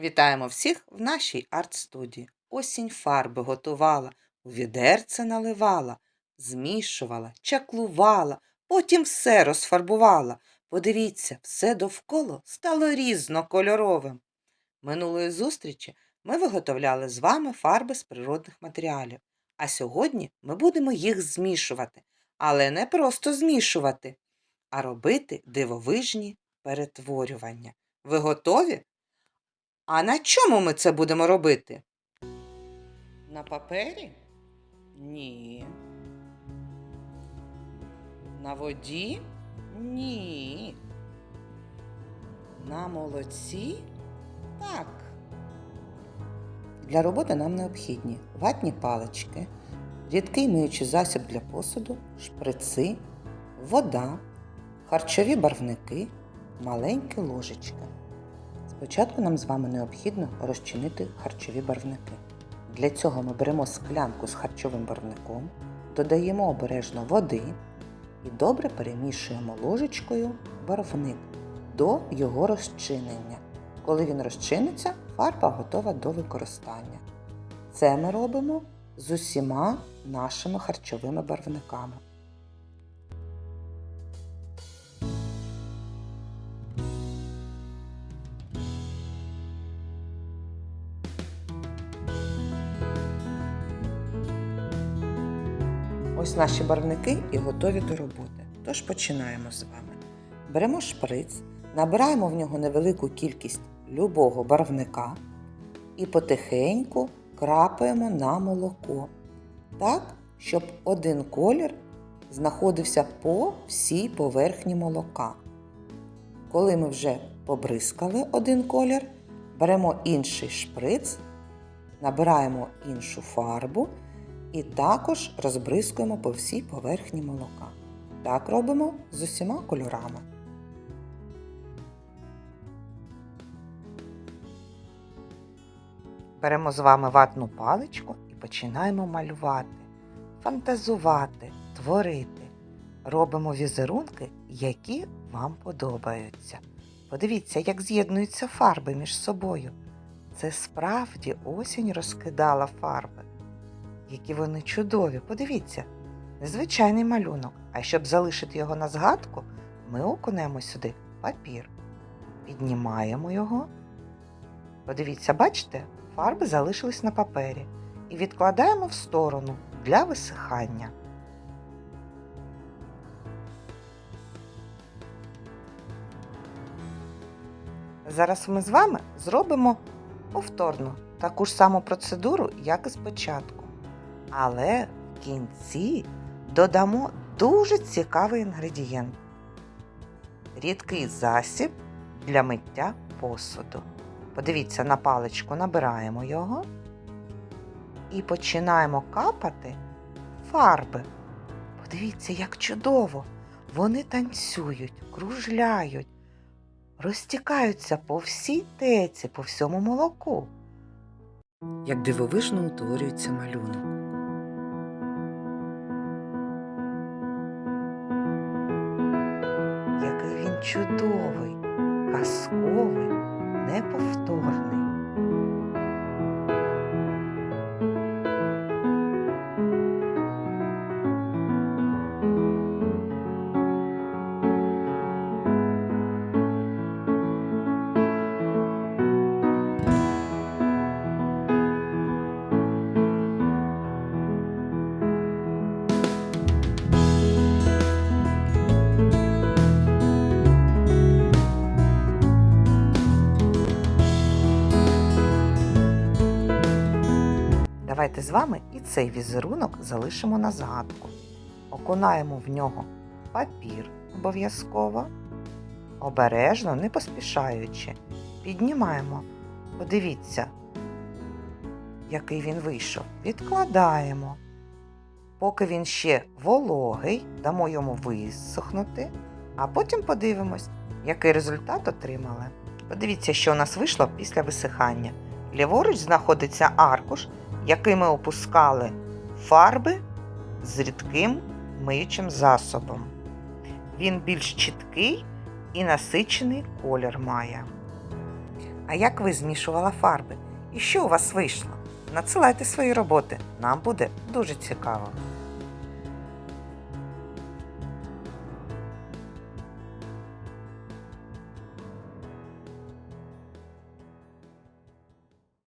Вітаємо всіх в нашій арт-студії. Осінь фарби готувала, у відерце наливала, змішувала, чаклувала, потім все розфарбувала. Подивіться, все довкола стало різнокольоровим. Минулої зустрічі ми виготовляли з вами фарби з природних матеріалів, а сьогодні ми будемо їх змішувати, але не просто змішувати, а робити дивовижні перетворювання. Ви готові? А на чому ми це будемо робити? На папері? Ні. На воді? Ні. На молоці? Так. Для роботи нам необхідні ватні палички, рідкий миючий засіб для посуду, шприци, вода, харчові барвники, маленькі ложечки. Спочатку нам з вами необхідно розчинити харчові барвники. Для цього ми беремо склянку з харчовим барвником, додаємо обережно води і добре перемішуємо ложечкою барвник до його розчинення. Коли він розчиниться, фарба готова до використання. Це ми робимо з усіма нашими харчовими барвниками. Ось наші барвники і готові до роботи. Тож починаємо з вами. Беремо шприц, набираємо в нього невелику кількість любого барвника і потихеньку крапаємо на молоко. Так, щоб один колір знаходився по всій поверхні молока. Коли ми вже побризкали один колір, беремо інший шприц, набираємо іншу фарбу і також розбризкуємо по всій поверхні молока. Так робимо з усіма кольорами. Беремо з вами ватну паличку і починаємо малювати, фантазувати, творити. Робимо візерунки, які вам подобаються. Подивіться, як з'єднуються фарби між собою. Це справді осінь розкидала фарби. Які вони чудові, подивіться, незвичайний малюнок. А щоб залишити його на згадку, ми окунемо сюди папір. Піднімаємо його. Подивіться, бачите, фарби залишились на папері і відкладаємо в сторону для висихання. Зараз ми з вами зробимо повторно таку ж саму процедуру, як і спочатку. Але в кінці додамо дуже цікавий інгредієнт. Рідкий засіб для миття посуду. Подивіться, на паличку набираємо його і починаємо капати фарби. Подивіться, як чудово! Вони танцюють, кружляють, розтікаються по всій теці, по всьому молоку. Як дивовижно утворюється малюнок. Чудовий, казковий, неповторний. Давайте з вами і цей візерунок залишимо на згадку. Окунаємо в нього папір обов'язково. Обережно, не поспішаючи. Піднімаємо. Подивіться, який він вийшов. Відкладаємо. Поки він ще вологий, дамо йому висохнути, а потім подивимось, який результат отримали. Подивіться, що у нас вийшло після висихання. Ліворуч знаходиться аркуш, який ми опускали фарби з рідким миючим засобом. Він більш чіткий і насичений колір має. А як ви змішувала фарби? І що у вас вийшло? Надсилайте свої роботи, нам буде дуже цікаво.